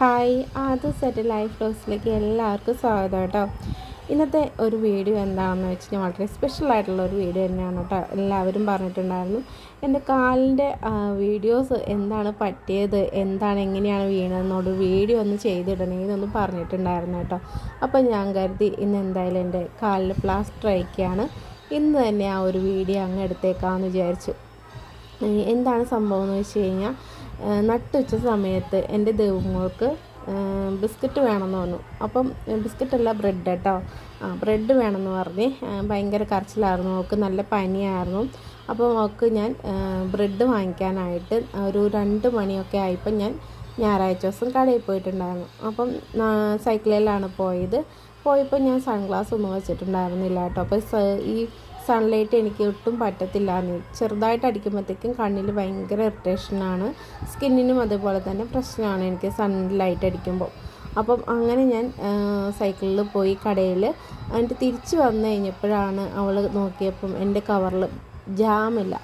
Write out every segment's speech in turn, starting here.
Hi ആദ്യ set life ഡോസിലേക്ക് എല്ലാവർക്കും സ്വാഗതം കേട്ടോ. ഇന്നത്തെ ഒരു വീഡിയോ എന്താണെന്ന് വെച്ച് കഴിഞ്ഞാൽ വളരെ സ്പെഷ്യൽ ആയിട്ടുള്ള ഒരു വീഡിയോ തന്നെയാണ് കേട്ടോ. എല്ലാവരും പറഞ്ഞിട്ടുണ്ടായിരുന്നു. എന്റെ കാലിന്റെ വീഡിയോസ് എന്താണ് പറ്റിയത് എന്താണ് എങ്ങനെയാണ് വീണതെന്നോട് വീഡിയോ ഒന്ന് ചെയ്തിടണമെന്നൊന്ന് പറഞ്ഞിട്ടുണ്ടായിരുന്നു കേട്ടോ. അപ്പോൾ ഞാൻ കരുതി ഇന്ന് എന്തായാലും എന്റെ കാലിൽ പ്ലാസ്റ്റർ അയക്കുകയാണ് ഇന്ന് തന്നെ ആ ഒരു വീഡിയോ അങ്ങ് എടുത്തേക്കാമെന്ന് വിചാരിച്ചു. എന്താണ് സംഭവം എന്ന് വെച്ച് കഴിഞ്ഞാൽ നട്ടുച്ച സമയത്ത് എന്റെ ദൈവങ്ങൾക്ക് ബിസ്ക്കറ്റ് വേണമെന്ന് പറഞ്ഞു. അപ്പം ബിസ്ക്കറ്റ് അല്ല ബ്രെഡ് കേട്ടോ ആ ബ്രെഡ് വേണമെന്ന് പറഞ്ഞ് ഭയങ്കര കരച്ചിലായിരുന്നു. അവൾക്ക് നല്ല പനിയായിരുന്നു. അപ്പോൾ അവൾക്ക് ഞാൻ ബ്രെഡ് വാങ്ങിക്കാനായിട്ട് ഒരു രണ്ട് മണിയൊക്കെ ആയപ്പോൾ ഞാൻ ഞായറാഴ്ച ദിവസം കടയിൽ പോയിട്ടുണ്ടായിരുന്നു. അപ്പം സൈക്കിളിലാണ് പോയത്. പോയപ്പോൾ ഞാൻ സൺഗ്ലാസ് ഒന്നും വെച്ചിട്ടുണ്ടായിരുന്നില്ല കേട്ടോ അപ്പോൾ ഈ സൺലൈറ്റ് എനിക്ക് ഒട്ടും പറ്റത്തില്ല. ചെറുതായിട്ട് അടിക്കുമ്പോഴത്തേക്കും കണ്ണിൽ ഭയങ്കര ഇറിറ്റേഷനാണ് സ്കിന്നിനും അതുപോലെ തന്നെ പ്രശ്നമാണ് എനിക്ക് സൺലൈറ്റ് അടിക്കുമ്പോൾ. അപ്പം അങ്ങനെ ഞാൻ സൈക്കിളിൽ പോയി കടയിൽ എന്നിട്ട് തിരിച്ച് വന്നു കഴിഞ്ഞപ്പോഴാണ് അവൾ നോക്കിയപ്പം എന്റെ കവറിൽ ജാമില്ല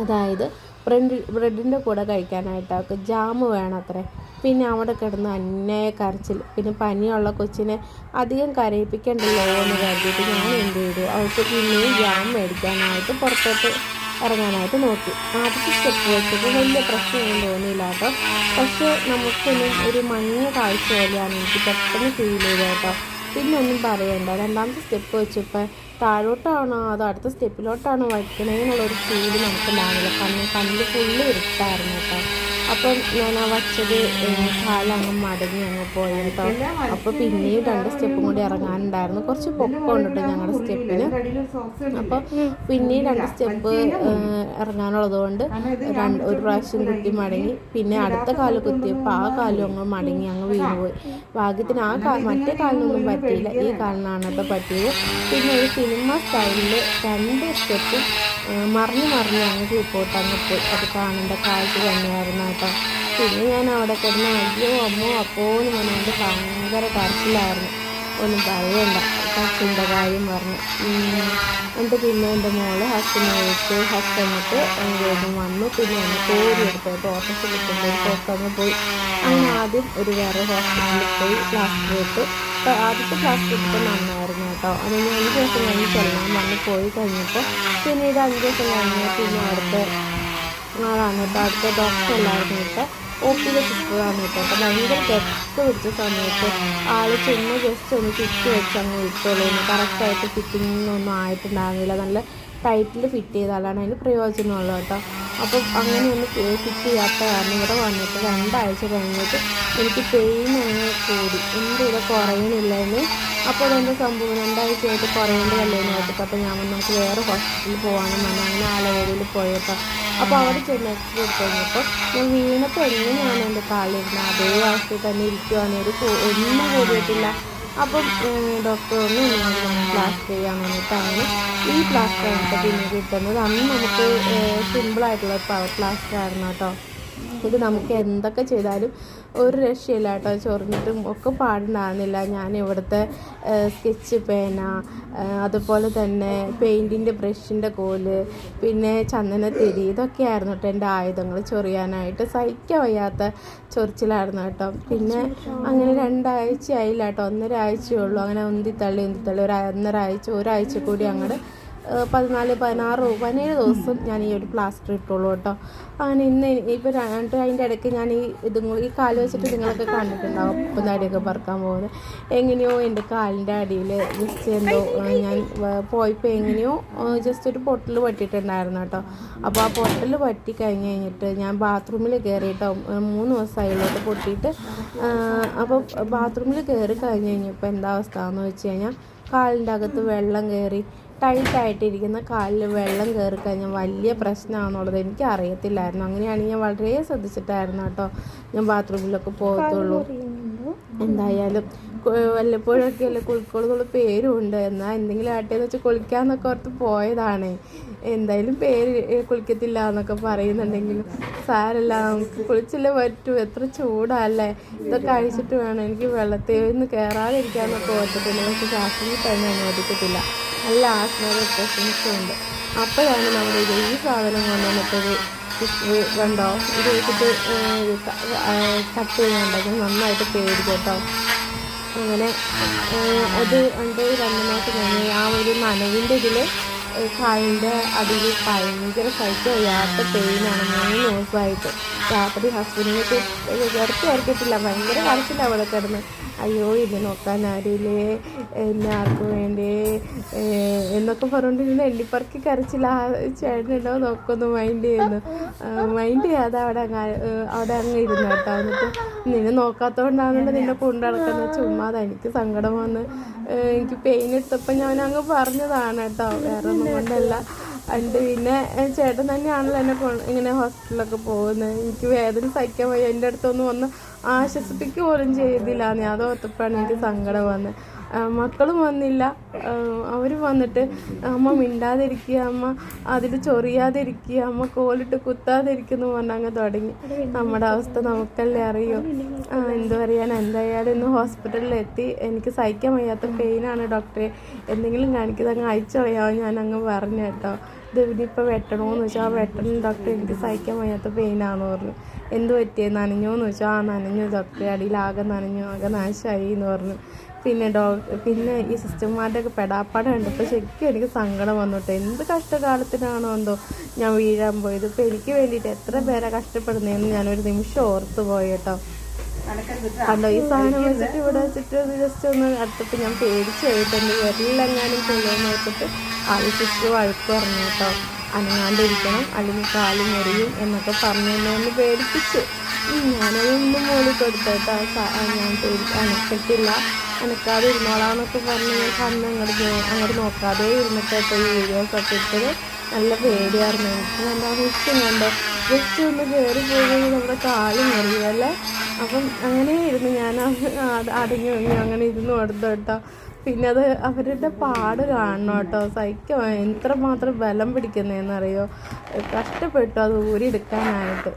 അതായത് ബ്രെഡ് ബ്രെഡിന്റെ കൂടെ കഴിക്കാനായിട്ട് അവൾക്ക് ജാം വേണം അത്രേ പിന്നെ അവിടെ കിടന്ന് അന്നേ കരച്ചിൽ. പിന്നെ പനിയുള്ള കൊച്ചിനെ അധികം കരയിപ്പിക്കണ്ടല്ലോ എന്ന് കരുതിയിട്ട് ഞാൻ എന്ത് ചെയ്തു? അവൾക്ക് പിന്നെയും ജാം മേടിക്കാനായിട്ട് പുറത്തോട്ട് ഇറങ്ങാനായിട്ട് നോക്കി. ആദ്യത്തെ സ്റ്റെപ്പ് വെച്ചപ്പോൾ വലിയ പ്രശ്നമൊന്നും തോന്നിയില്ല കേട്ടോ. പക്ഷേ നമുക്കൊന്നും ഒരു മഞ്ഞ കാഴ്ച പോലെയാണ് എനിക്ക് പെട്ടെന്ന് ഫീൽ ചെയ്തത് കേട്ടോ. പിന്നെ ഒന്നും പറയണ്ട. രണ്ടാമത്തെ സ്റ്റെപ്പ് വെച്ചപ്പോൾ താഴോട്ടാണോ അതോ അടുത്ത സ്റ്റെപ്പിലോട്ടാണോ വയ്ക്കണേന്നുള്ളൊരു ഫീൽ നമുക്ക് ഉണ്ടാകില്ല കണ്ണ് കണ്ണിൽ ഫുള്ള് ഇരുട്ടായിരുന്നു കേട്ടോ. അപ്പം ഞാൻ ആ വച്ചത് കാലങ്ങ് മടങ്ങി അങ്ങ് പോയി കേട്ടോ അപ്പോൾ പിന്നെയും രണ്ട് സ്റ്റെപ്പും കൂടി ഇറങ്ങാനുണ്ടായിരുന്നു. കുറച്ച് പൊക്കമുണ്ട് ഞങ്ങളുടെ സ്റ്റെപ്പിന് അപ്പോൾ പിന്നെയും രണ്ട് സ്റ്റെപ്പ് ഇറങ്ങാനുള്ളത് കൊണ്ട് രണ്ട് ഒരു പ്രാവശ്യം കുത്തി മടങ്ങി. പിന്നെ അടുത്ത കാൽ കുത്തിയപ്പോൾ ആ കാലും അങ്ങ് മടങ്ങി അങ്ങ് വീണുപോയി ഭാഗ്യത്തിന് ആ കാല മറ്റേ കാലിനൊന്നും പറ്റിയില്ല. ഈ കാലിനാണ് കേട്ടോ പറ്റിയത്. പിന്നെ ഒരു സിനിമ സ്റ്റൈലിൽ രണ്ട് സ്റ്റെപ്പും മറിഞ്ഞ് മറിഞ്ഞ് അങ്ങ് കീപ്പോട്ട് അങ്ങ് പോയി. അത് കാണേണ്ട കാഴ്ച തന്നെയായിരുന്നു കേട്ടോ. പിന്നെ ഞാൻ അവിടെ കിടന്ന് അയ്യോ അമ്മോ അപ്പോ എന്ന് പറഞ്ഞുകൊണ്ട് ഭയങ്കര കരച്ചിലായിരുന്നു. ഒന്നും പറയണ്ട. ഹസ്സിന്റെ കാര്യം പറഞ്ഞു. എന്റെ പിന്നെ എന്റെ മോൾ ഹസ്ബൻഡ് വിളിച്ചു. ഹസ്ബൻഡിട്ട് വേഗം വന്നു. പിന്നെ എന്നെ കോരി എടുത്തിട്ട് ഓട്ടത്തിൽ കൊണ്ടുപോയി. അങ്ങ് പോയി. അങ്ങനെ ആദ്യം ഒരു വേറെ ഹോസ്പിറ്റലിൽ പോയി പ്ലാസ്റ്റർ ഇട്ടു. അപ്പോൾ ആദ്യത്തെ പ്ലാസ്റ്റർ ഇട്ട് നന്നായിരുന്നു കേട്ടോ. അത് ഞാൻ അഞ്ച് ദിവസം കഴിഞ്ഞ് ചെല്ലാൻ വന്ന് പോയി കഴിഞ്ഞപ്പോൾ പിന്നീട് അഞ്ച് ദിവസം കഴിഞ്ഞ് പിന്നെ അടുത്ത് ആളാണ് കേട്ടോ അടുത്ത ഡോക്ടർ എല്ലാവരും കേട്ടോ ഒ പിയിലെ സിസ്റ്ററാണ് കേട്ടോ. അപ്പോൾ ഭയങ്കര തിരക്ക് പിടിച്ച സമയത്ത് ആൾ ചെന്ന് ജസ്റ്റ് ഒന്ന് ചുറ്റി വെച്ച് അങ്ങ് വിട്ടോളൂ കറക്റ്റായിട്ട് ഫിറ്റിംഗ് ഒന്നും ആയിട്ടുണ്ടായിരുന്നില്ല. നല്ല ടൈറ്റിൽ ഫിറ്റ് ചെയ്താലാണ് അതിന് പ്രയോജനമുള്ളത് കേട്ടോ. അപ്പോൾ അങ്ങനെ ഒന്ന് ഫിറ്റ് ചെയ്യാത്ത കാരണം ഇവിടെ വന്നിട്ട് രണ്ടാഴ്ച കഴിഞ്ഞിട്ട് എനിക്ക് പെയിൻ അങ്ങ് കൂടി. എന്റെ ഇത് കുറയണില്ലെന്ന്. അപ്പോൾ അതെന്റെ സംഭവം? രണ്ടാഴ്ചയായിട്ട് കുറയേണ്ടതല്ലേ വെച്ചിട്ട് അപ്പോൾ ഞാൻ നമുക്ക് വേറെ ഹോസ്പിറ്റലിൽ പോകാനും പറഞ്ഞു അങ്ങനെ ആലവേദിയിൽ പോയപ്പോൾ അപ്പോൾ അവിടെ ചെന്ന് എക്സ്റേ കഴിഞ്ഞപ്പോൾ ഞാൻ വീണപ്പോൾ എങ്ങനെയാണ് എന്റെ കാലിരുന്നത് അതേ അവസ്ഥയിൽ തന്നെ ഇരിക്കുവാണെങ്കിൽ ഒന്നും കൂടിയിട്ടില്ല. അപ്പം ഡോക്ടർ ഒന്ന് ബ്ലാസ്റ്റ് ചെയ്യാൻ വേണ്ടിയിട്ടാണ് ഈ പ്ലാസ്റ്റർ ആണ് പിന്നെ കിട്ടുന്നത്. അന്ന് നമുക്ക് സിമ്പിളായിട്ടുള്ള പവർ പ്ലാസ്റ്റർ ആയിരുന്നു കേട്ടോ. ഇത് നമുക്ക് എന്തൊക്കെ ചെയ്താലും ഒരു രക്ഷയില്ല കേട്ടോ ചൊറിഞ്ഞിട്ടും ഒക്കെ പാടുണ്ടാകുന്നില്ല ഞാൻ ഇവിടുത്തെ സ്കെച്ച് പേന അതുപോലെ തന്നെ പെയിന്റിന്റെ ബ്രഷിന്റെ കോൽ പിന്നെ ചന്ദനത്തിരി ഇതൊക്കെയായിരുന്നു കേട്ടോ എന്റെ ആയുധങ്ങൾ ചൊറിയാനായിട്ട്. സഹിക്കാൻ വയ്യാത്ത ചൊറിച്ചിലായിരുന്നു കേട്ടോ. പിന്നെ അങ്ങനെ രണ്ടാഴ്ച ആയില്ല കേട്ടോ ഒന്നര ആഴ്ചയേ ഉള്ളൂ. അങ്ങനെ ഉന്തിത്തള്ളി ഉന്തിത്തള്ളി ഒരു ഒന്നര ആഴ്ച ഒരാഴ്ച കൂടി അങ്ങോട്ട് പതിനാല് പതിനാറ് പതിനേഴ് ദിവസം ഞാൻ ഈ ഒരു പ്ലാസ്റ്റർ ഇട്ടുള്ളൂ കേട്ടോ. അങ്ങനെ ഇന്ന് ഇപ്പോൾ രണ്ട് അതിന്റെ ഇടയ്ക്ക് ഞാൻ ഈ ഇതും ഈ കാൽ വെച്ചിട്ട് നിങ്ങളൊക്കെ കണ്ടിട്ടുണ്ടാവും. ഇപ്പം താടിയൊക്കെ പറക്കാൻ പോകുന്നത് എങ്ങനെയോ എന്റെ കാലിന്റെ അടിയിൽ ജസ്റ്റ് എന്തോ ഞാൻ പോയപ്പോൾ എങ്ങനെയോ ജസ്റ്റ് ഒരു പൊട്ടൽ പറ്റിയിട്ടുണ്ടായിരുന്നു കേട്ടോ. അപ്പോൾ ആ പൊട്ടൽ പറ്റി കഴിഞ്ഞ് കഴിഞ്ഞിട്ട് ഞാൻ ബാത്റൂമിൽ കയറിയിട്ടോ മൂന്ന് ദിവസമായില്ലോട്ട് പൊട്ടിയിട്ട്. അപ്പോൾ ബാത്റൂമിൽ കയറി കഴിഞ്ഞ് കഴിഞ്ഞപ്പോൾ എന്താ അവസ്ഥ എന്ന് വെച്ച് കഴിഞ്ഞാൽ കാലിന്റെ അകത്ത് വെള്ളം കയറി ടൈറ്റായിട്ടിരിക്കുന്ന കാലിൽ വെള്ളം കയറി കഴിഞ്ഞാൽ വലിയ പ്രശ്നമാണെന്നുള്ളത് എനിക്ക് അറിയത്തില്ലായിരുന്നു അങ്ങനെയാണ് ഞാൻ വളരെ ശ്രദ്ധിച്ചിട്ടായിരുന്നു കേട്ടോ ഞാൻ ബാത്റൂമിലൊക്കെ പോകത്തുള്ളൂ. എന്തായാലും വല്ലപ്പോഴൊക്കെ അല്ലേ കുളിക്കോളെന്നുള്ള പേരുണ്ട്. എന്നാൽ എന്തെങ്കിലും ആട്ടെ എന്ന് വെച്ചാൽ കുളിക്കാന്നൊക്കെ ഓർത്ത് പോയതാണ്. എന്തായാലും പേര് കുളിക്കത്തില്ല എന്നൊക്കെ പറയുന്നുണ്ടെങ്കിലും സാരല്ല നമുക്ക് കുളിച്ചില്ലേ പറ്റൂ. എത്ര ചൂടല്ലേ. ഇതൊക്കെ അഴിച്ചിട്ട് വേണം എനിക്ക് വെള്ളത്തിൽ നിന്ന് കയറാതിരിക്കാന്നൊക്കെ ഓർത്തിട്ടുണ്ട് പക്ഷെ ശ്വാസം തന്നെ അനുവദിക്കത്തില്ല. നല്ല ആസ്മ പ്രശ്നസും ഉണ്ട് അപ്പോഴാണ് നമ്മുടെ ഇത് ഈ സാധനം കൊണ്ടുവന്നിട്ടത് കണ്ടോ? ഇത് വെച്ചിട്ട് കട്ട് ചെയ്യുന്നുണ്ടോ നന്നായിട്ട് പേടി കേട്ടോ. അങ്ങനെ അത് ഉണ്ട് രണ്ട് മാസം കഴിഞ്ഞ് ആ ഒരു നനവിന്റെ ഇതിൽ കാലിന്റെ അടിയിൽ ഭയങ്കര സൈറ്റ് വയ്യാത്ത പെയിനാണ് മൂന്ന് ദിവസമായിട്ട്. രാത്രി ഹസ്ബൻഡിനെ ഇറക്കി ഇറക്കിയിട്ടില്ല ഭയങ്കര കരച്ചില്ല അവിടെ കിടന്ന്. അയ്യോ ഇത് നോക്കാൻ ആരുമില്ലേ എന്നെ ആർക്കും വേണ്ടേ? എന്നൊക്കെ പറഞ്ഞുകൊണ്ടിരുന്ന എല്ലിപ്പറക്കി കരച്ചില്ല ആ ചേട്ടനുണ്ടോ നോക്കൊന്ന് മൈൻഡ് ചെയ്യുന്നു. മൈൻഡ് ചെയ്യാതെ അവിടെ അവിടെ അങ്ങ് ഇരുന്നു കേട്ടോ. എന്നിട്ട് നിന്നെ നോക്കാത്തതുകൊണ്ടാണല്ലോ നിന്നെ കൊണ്ടുനടക്കുന്നത് ചുമ്മാ ചുമ്മാതെ എനിക്ക് സങ്കടം വന്ന് എനിക്ക് പെയിൻ എടുത്തപ്പോൾ ഞാൻ അങ്ങ് പറഞ്ഞതാണ് കേട്ടോ. വേറെ ഒന്നും കൊണ്ടല്ല. ഉണ്ട് പിന്നെ ചേട്ടൻ തന്നെയാണല്ലോ എന്നെ ഇങ്ങനെ ഹോസ്പിറ്റലിലൊക്കെ പോകുന്നത്. എനിക്ക് വേദന സഹിക്കാൻ വയ്യ. എന്റെ അടുത്തൊന്നും വന്ന് ആശ്വസിപ്പിക്കുക പോലും ചെയ്തില്ല. ഞാൻ അത് ഓർത്തപ്പോഴാണ് എനിക്ക് സങ്കടം വന്നത്. മക്കളും വന്നില്ല. അവർ വന്നിട്ട് അമ്മ മിണ്ടാതിരിക്കുക അമ്മ. അതിൽ ചൊറിയാതിരിക്കുക അമ്മ കോലിട്ട് കുത്താതിരിക്കുന്നു പറഞ്ഞ് അങ്ങ് തുടങ്ങി. നമ്മുടെ അവസ്ഥ നമുക്കല്ലേ അറിയൂ. എന്ത് പറയാൻ എന്തായാലും ഇന്ന് ഹോസ്പിറ്റലിൽ എത്തി. എനിക്ക് സഹിക്കാൻ വയ്യാത്ത പെയിനാണ് ഡോക്ടറെ. എന്തെങ്കിലും കാണിക്കുന്നത് അങ്ങ് അയച്ചു കളയാമോ ഞാൻ അങ്ങ് പറഞ്ഞു കേട്ടോ. ഇത് ഇനിയിപ്പോൾ വെട്ടണമെന്ന് വെച്ചാൽ ആ വെട്ടണം ഡോക്ടർ എനിക്ക് സഹിക്കാൻ വയ്യാത്ത പെയിനാണെന്ന് പറഞ്ഞു. എന്ത് പറ്റിയേ? നനഞ്ഞോന്ന് ചോദിച്ചാൽ ആ നനഞ്ഞു. ഡോക്ടറെ അടിയിൽ ആകെ നനഞ്ഞു. ആകെ നാശമായി എന്ന് പറഞ്ഞു. പിന്നെ ഡോ പിന്നെ ഈ സിസ്റ്റർമാരുടെ ഒക്കെ പെടാപ്പാട് കണ്ടപ്പോൾ ശരിക്കും എനിക്ക് സങ്കടം വന്നോട്ടെ. എന്ത് കഷ്ടകാലത്തിനാണോ എന്തോ ഞാൻ വീഴാൻ പോയത്. ഇപ്പം എനിക്ക് വേണ്ടിയിട്ട് എത്ര പേരാ കഷ്ടപ്പെടുന്നതെന്ന് ഞാനൊരു നിമിഷം ഓർത്ത് പോയി കേട്ടോ. കണ്ടോ ഈ സാധനം വെച്ചിട്ട് ഇവിടെ വെച്ചിട്ട് ജസ്റ്റ് ഒന്ന് അടുത്തപ്പോൾ ഞാൻ പേടിച്ച് പോയിട്ടുണ്ട്. ഞാനും കൊള്ളുമെന്ന് നോക്കിയിട്ട് ആ സിസ്റ്റർ വഴക്ക് പറഞ്ഞു കേട്ടോ. അനങ്ങാണ്ടിരിക്കണം. അല്ലെങ്കിൽ കാൽ മുറിയും എന്നൊക്കെ പറഞ്ഞു എന്നെ ഒന്ന് പേടിപ്പിച്ചു. ഞാനതൊന്നും മോളി കൊടുത്തിട്ട് ഞാൻ പേടി അനക്കത്തില്ല അനക്കാതെ ഇരുന്നോളാന്നൊക്കെ പറഞ്ഞ് ഞാൻ കണ്ണ് അങ്ങോട്ട് അങ്ങോട്ട് നോക്കാതെ ഇരുന്നിട്ട് കേട്ടോ ഈ വീഡിയോസ് ഒക്കെ ഇട്ടത് നല്ല പേടിയായിരുന്നു. എനിക്ക് നല്ല കണ്ടോ ജസ്റ്റ് ഒന്ന് കയറി പോയി നമ്മുടെ കാൽ മുറിയല്ലേ അപ്പം അങ്ങനെയായിരുന്നു ഞാൻ അത് അടങ്ങി അങ്ങനെ ഇരുന്ന് കൊടുത്തു കേട്ടോ. പിന്നെ അത് അവരുടെ പാട് കാണണം കേട്ടോ. സഹിക്കാൻ എത്രമാത്രം ബലം പിടിക്കുന്നതെന്നറിയോ കഷ്ടപ്പെട്ടു അത് ഊരിയെടുക്കാനായിട്ട്.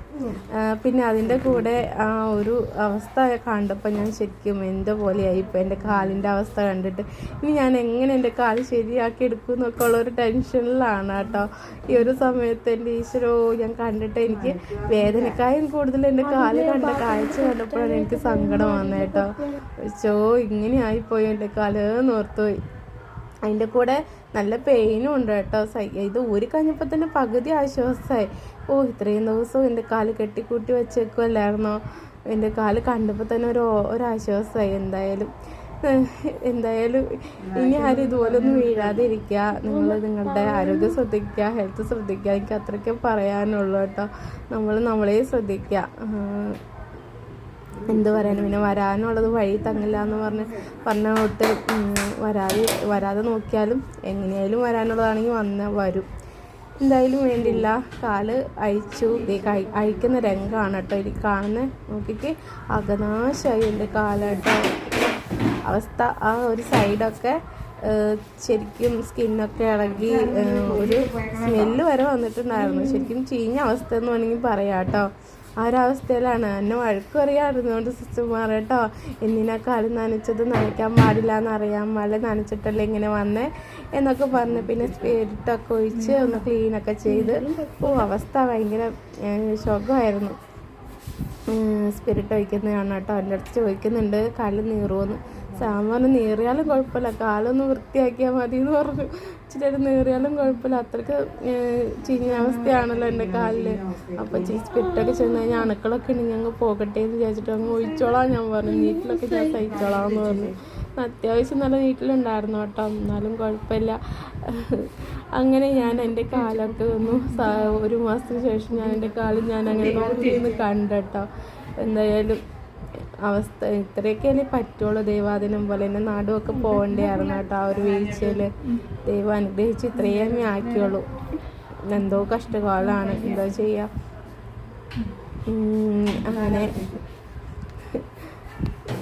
പിന്നെ അതിന്റെ കൂടെ ആ ഒരു അവസ്ഥ കണ്ടപ്പോൾ ഞാൻ ശരിക്കും എന്റെ പോലെയായി. ഇപ്പോൾ എന്റെ കാലിന്റെ അവസ്ഥ കണ്ടിട്ട് ഇനി ഞാൻ എങ്ങനെ എന്റെ കാൽ ശരിയാക്കി എടുക്കും എന്നൊക്കെ ഉള്ളൊരു ടെൻഷനിലാണ് കേട്ടോ. ഈ ഒരു സമയത്ത് എന്റെ ഈശ്വരോ ഞാൻ കണ്ടിട്ട് എനിക്ക് വേദനക്കായും കൂടുതൽ എന്റെ കാൽ കണ്ട കാഴ്ച കണ്ടപ്പോഴാണ് എനിക്ക് സങ്കടം വന്നത് ചോ ഇങ്ങനെ ആയിപ്പോയി എന്റെ കാൽ ഓർത്തുപോയി. അതിന്റെ കൂടെ നല്ല പെയിനും ഉണ്ട് കേട്ടോ. ഇത് ഊരി കഴിഞ്ഞപ്പോൾ തന്നെ പകുതി ആശ്വാസമായി. ഓ ഇത്രയും ദിവസവും എന്റെ കാൽ കെട്ടിക്കൂട്ടി വെച്ചേക്കുമല്ലായിരുന്നോ എന്റെ കാൽ കണ്ടപ്പോൾ തന്നെ ഒരു ഒരാശ്വാസമായി എന്തായാലും എന്തായാലും ഇനി ആരും ഇതുപോലൊന്നും വീഴാതെ വീഴാതിരിക്കുക. നിങ്ങൾ നിങ്ങളുടെ ആരോഗ്യം ശ്രദ്ധിക്കുക ഹെൽത്ത് ശ്രദ്ധിക്കുക. എനിക്ക് അത്രയ്ക്ക് പറയാനുള്ളൂ കേട്ടോ. നമ്മൾ നമ്മളെ ശ്രദ്ധിക്കുക. എന്ത് പറയാനും? പിന്നെ വരാനുള്ളത് വഴി തങ്ങില്ല എന്ന് പറഞ്ഞ് പറഞ്ഞ തൊട്ട് വരാതെ വരാതെ നോക്കിയാലും എങ്ങനെയായാലും വരാനുള്ളതാണെങ്കിൽ വന്ന് വരും. എന്തായാലും വേണ്ടില്ല കാൽ അഴിച്ചു. അഴിക്കുന്ന രംഗമാണ് കേട്ടോ എനിക്ക് കാണുന്ന. നോക്കിക്ക്. അകനാശമായി എന്റെ കാലാട്ടോ. അവസ്ഥ ആ ഒരു സൈഡൊക്കെ ശരിക്കും സ്കിന്നൊക്കെ ഇളകി ഒരു സ്മെല്ല് വരെ വന്നിട്ടുണ്ടായിരുന്നു. ശരിക്കും ചീഞ്ഞ അവസ്ഥ എന്ന് വേണമെങ്കിൽ പറയാം കേട്ടോ. ആ ഒരവസ്ഥയിലാണ് എന്നെ വഴക്ക് സിസ്റ്റർ സിസ്റ്റർമാർ കേട്ടോ എന്തിനാ കാൽ നനച്ചത് നനയ്ക്കാൻ പാടില്ല എന്നറിയാൻ പാടില്ല. നനച്ചിട്ടല്ലേ ഇങ്ങനെ വന്നേ എന്നൊക്കെ പറഞ്ഞ് പിന്നെ സ്പിരിറ്റൊക്കെ ഒഴിച്ച് ഒന്ന് ക്ലീനൊക്കെ ചെയ്ത് ഓ അവസ്ഥ ഭയങ്കര ശോകമായിരുന്നു. സ്പിരിറ്റ് ഒഴിക്കുന്നതാണ് കേട്ടോ. എന്റെ അടുത്ത് ചോദിക്കുന്നുണ്ട് കാലിൽ നീറുമെന്ന് സാമ്പാറിന് നീറിയാലും കുഴപ്പമില്ല. കാലൊന്ന് വൃത്തിയാക്കിയാൽ മതി എന്ന് പറഞ്ഞു. ഇച്ചിരി നീറിയാലും കുഴപ്പമില്ല. അത്രയ്ക്ക് ഏഹ്, ചീഞ്ഞ അവസ്ഥയാണല്ലോ എന്റെ കാലിൽ അപ്പോൾ പെട്ടൊക്കെ ചെന്ന് കഴിഞ്ഞാൽ അണുക്കളൊക്കെ ഉണ്ടെങ്കിൽ അങ്ങ് പോകട്ടെ എന്ന് വിചാരിച്ചിട്ട് അങ്ങ് ഒഴിച്ചോളാം ഞാൻ പറഞ്ഞു. നീറ്റിലൊക്കെ ഞാൻ സഹിച്ചോളാം എന്ന് പറഞ്ഞു അത്യാവശ്യം നല്ല നീറ്റിലുണ്ടായിരുന്നു കേട്ടോ. എന്നാലും കുഴപ്പമില്ല. അങ്ങനെ ഞാൻ എന്റെ കാലൊക്കെ ഒന്ന് ഒരു മാസത്തിന് ശേഷം ഞാൻ എന്റെ കാൽ ഞാൻ അങ്ങനെ നോക്കി കണ്ടു കേട്ടോ. എന്തായാലും അവസ്ഥ ഇത്രയൊക്കെ അല്ലേ പറ്റുള്ളൂ. ദൈവാദിനം പോലെ തന്നെ നാടുമൊക്കെ പോകണ്ടായിരുന്നു കേട്ടോ ആ ഒരു വീഴ്ചയിൽ ദൈവം അനുഗ്രഹിച്ച് ഇത്രയും ആക്കിയുള്ളൂ. എന്തോ കഷ്ടകാലമാണ് എന്താ ചെയ്യുക അങ്ങനെ.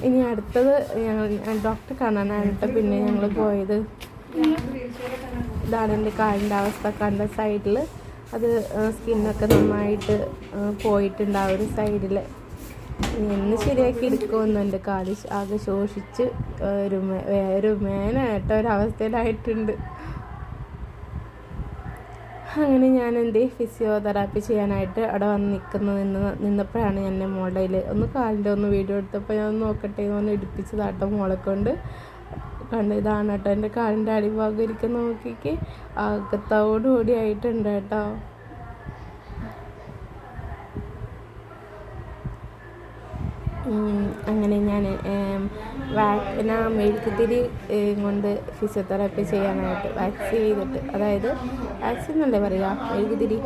ഇനി അടുത്തത് ഞങ്ങൾ ഡോക്ടറെ കാണാനായിട്ട് പിന്നെ ഞങ്ങൾ പോയത്. ഇതാണ് എന്റെ കാലിന്റെ അവസ്ഥ. കണ്ട സൈഡിൽ അത് സ്കിന്നൊക്കെ നന്നായിട്ട് പോയിട്ടുണ്ട് ആ ഒരു സൈഡിൽ ഇനി എന്ന് ശരിയാക്കി എടുക്കുമെന്ന് എന്റെ കാൽ ആകെ ശോഷിച്ച് ഒരു ഒരു മേനായിട്ട ഒരവസ്ഥയിലായിട്ടുണ്ട് അങ്ങനെ ഞാൻ എന്ത് ഫിസിയോതെറാപ്പി ചെയ്യാനായിട്ട് അവിടെ വന്ന് നിൽക്കുന്ന. നിന്ന് നിന്നപ്പോഴാണ് എന്റെ കയ്യിൽ ഒന്ന് കാലിന്റെ ഒന്ന് വീഡിയോ എടുത്തപ്പോൾ ഞാൻ നോക്കട്ടെ ഒന്ന് ഇടിപ്പിച്ചതാട്ടോ മോളെ കൊണ്ട്. കണ്ട് ഇതാണ് കേട്ടോ എന്റെ കാലിന്റെ അടിഭാഗം ഇരിക്കുന്ന നോക്കിക്ക് ആകത്തോടുകൂടി ആയിട്ടുണ്ട് കേട്ടോ. അങ്ങനെ ഞാൻ വാക്സിന മെഴുകുതിരി കൊണ്ട് ഫിസിയോതെറാപ്പി ചെയ്യാനായിട്ട് വാക്സിൻ ചെയ്തിട്ട് അതായത് വാക്സിൻ എന്നല്ലേ പറയുക? മെഴുകുതിരി.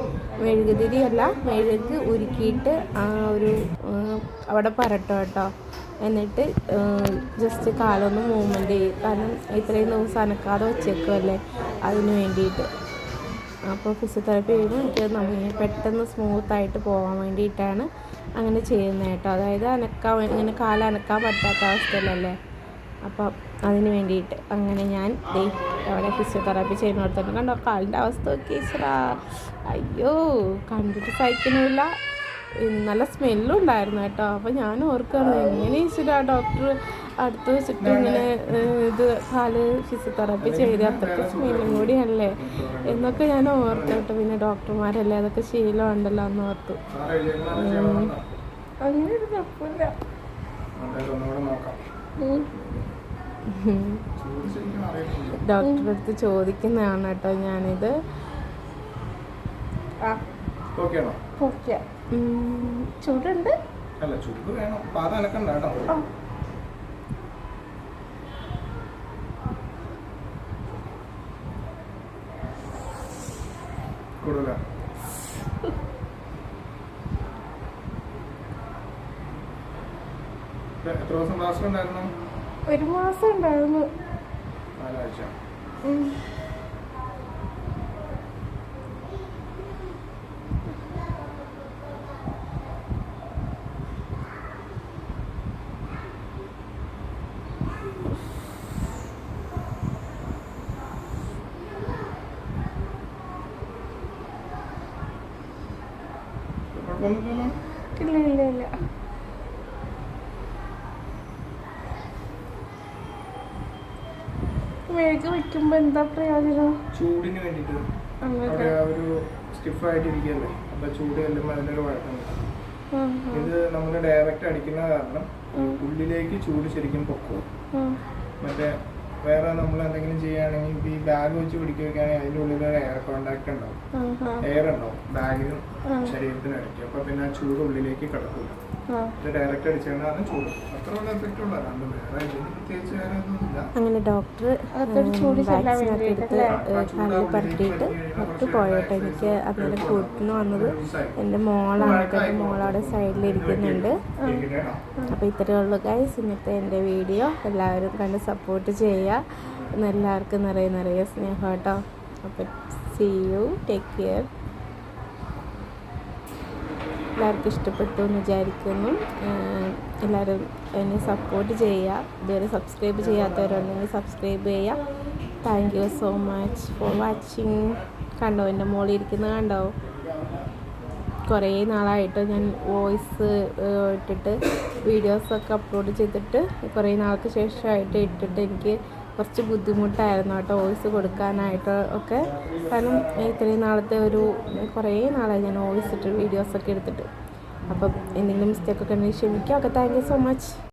മെഴുകുതിരി അല്ല മെഴുക് ഉരുക്കിയിട്ട് ആ ഒരു അവിടെ പരട്ടോ കേട്ടോ. എന്നിട്ട് ജസ്റ്റ് കാലൊന്ന് മൂവ്മെന്റ് ചെയ്യും. കാരണം ഇത്രയും ദിവസം അനക്കാതെ വെച്ചേക്കുമല്ലേ അതിന് വേണ്ടിയിട്ട്. അപ്പോൾ ഫിസിയോതെറാപ്പി ചെയ്യുമ്പോൾ എനിക്ക് പെട്ടെന്ന് സ്മൂത്തായിട്ട് പോകാൻ വേണ്ടിയിട്ടാണ് അങ്ങനെ ചെയ്യുന്നത് കേട്ടോ. അതായത് അനക്കാൻ ഇങ്ങനെ കാലനക്കാൻ പറ്റാത്ത അവസ്ഥയിലല്ലേ? അപ്പം അതിന് വേണ്ടിയിട്ട് അങ്ങനെ ഞാൻ ദേ അവിടെ ഫിസിയോതെറാപ്പി ചെയ്യുന്ന ചെയ്യുന്നിടത്തോട്ട് കണ്ടോ? കാലിന്റെ അവസ്ഥ നോക്കി ഈശ്വരാ. അയ്യോ കണ്ടിട്ട് സഹിക്കണമില്ല നല്ല സ്മെല്ലും ഉണ്ടായിരുന്നു കേട്ടോ. അപ്പോൾ ഞാൻ ഓർക്കുകയാണ് എങ്ങനെ ഈശ്വര ഡോക്ടർ അടുത്ത് വെച്ചിട്ട് ഇങ്ങനെ ഇത് കാൽ ഫിസിയോതെറാപ്പി ചെയ്ത് അത്രയ്ക്ക് സ്മെല്ലും കൂടിയല്ലേ എന്നൊക്കെ ഞാൻ ഓർത്തു കേട്ടോ. പിന്നെ ഡോക്ടർമാരല്ലേ അതൊക്കെ ശീലമുണ്ടല്ലോ എന്ന് ഓർത്തു. അങ്ങനെ ഒരു തപ്പില്ല ഡോക്ടറെ അടുത്ത് ചോദിക്കുന്നതാണ് കേട്ടോ ഞാനിത്. ചൂടുണ്ട്? അല്ല ചൂട് വേണം. പാത അനക്കണ്ട കേട്ടോ. ആ. കൂടുതല എത്ര ദിവസം ക്ലാസ് ഉണ്ടായിരുന്നു? ഒരു മാസം ഉണ്ടായിരുന്നു. നാലാഴ്ച. ഇല്ല ഇല്ല ഇല്ല. മേക്ക് വെക്കുമ്പോ എന്താ പ്രയോജനം? ചൂടിന് വേണ്ടിട്ട്. ഒരു സ്റ്റിഫ് ഇരിക്കുകയല്ലേ അപ്പൊ ചൂട് ചെല്ലുമ്പോ അതിനൊരു വഴക്കം. ഇത് നമ്മൾ ഡയറക്റ്റ് അടിക്കുന്ന കാരണം ഉള്ളിലേക്ക് ചൂട് ശരിക്കും പൊക്കും. മറ്റേ വേറെ നമ്മൾ എന്തെങ്കിലും ചെയ്യുകയാണെങ്കിൽ ഇപ്പൊ ഈ ബാഗ് വെച്ച് പിടിക്കുകയാണെങ്കിൽ അതിന്റെ ഉള്ളിൽ ഒരു എയർ കോണ്ടാക്ട് ഉണ്ടാവും. എയർ ഉണ്ടാവും. ബാഗിനും. ശരീരത്തിനും ഇടയ്ക്ക് അപ്പൊ പിന്നെ ആ ചൂട് ഉള്ളിലേക്ക് കിടക്കില്ല ഡയറക്റ്റ് അടിച്ചാണ് ചൂട്. അത്രയുള്ള എഫക്റ്റ് ഉള്ള അല്ലാണ്ട് വേറെ ഇതിന് പ്രത്യേകിച്ച് വേറെ ഒന്നുമില്ല അങ്ങനെ ഡോക്ടർ അതൊരു പറഞ്ഞിട്ട് എടുത്ത്? കണ്ണിൽ പരട്ടിയിട്ട് ഡോക്ടർ പോയിട്ട്. എനിക്ക് അന്നേരം കൂട്ടിന് വന്നത് എന്റെ മോളാണ്. കേട്ടോ എന്റെ മോളവിടെ സൈഡിലിരിക്കുന്നുണ്ട്? അപ്പോൾ ഇത്രയേ ഉള്ളൂ ഗൈസ് ഇന്നത്തെ എന്റെ വീഡിയോ എല്ലാവരും കണ്ട് സപ്പോർട്ട് ചെയ്യുക. എല്ലാവർക്കും നിറയെ നിറയെ സ്നേഹം കേട്ടോ. അപ്പം സി യു ടേക്ക് കെയർ എല്ലാവർക്കും ഇഷ്ടപ്പെട്ടു എന്ന് വിചാരിക്കുന്നു. എല്ലാവരും എന്നെ സപ്പോർട്ട് ചെയ്യുക. ഇതുവരെ സബ്സ്ക്രൈബ് ചെയ്യാത്തവരുണ്ടെങ്കിൽ സബ്സ്ക്രൈബ് ചെയ്യുക. Thank you so much for watching കണ്ടോ എന്റെ മോളിൽ ഇരിക്കുന്നത് കണ്ടോ? കുറേ നാളായിട്ട് ഞാൻ വോയിസ് ഇട്ടിട്ട് വീഡിയോസൊക്കെ അപ്ലോഡ് ചെയ്തിട്ട് കുറേ നാൾക്ക് ശേഷമായിട്ട് ഇട്ടിട്ട് എനിക്ക് കുറച്ച് ബുദ്ധിമുട്ടായിരുന്നു കേട്ടോ വോയിസ് കൊടുക്കാനായിട്ട് ഒക്കെ. കാരണം ഇത്രയും നാളത്തെ ഒരു കുറേ നാളായി ഞാൻ വോയിസ് ഇട്ട് വീഡിയോസൊക്കെ എടുത്തിട്ട്. അപ്പം എന്തെങ്കിലും മിസ്റ്റേക്കൊക്കെ ഉണ്ടെങ്കിൽ ക്ഷമിക്കുക okay thank you so much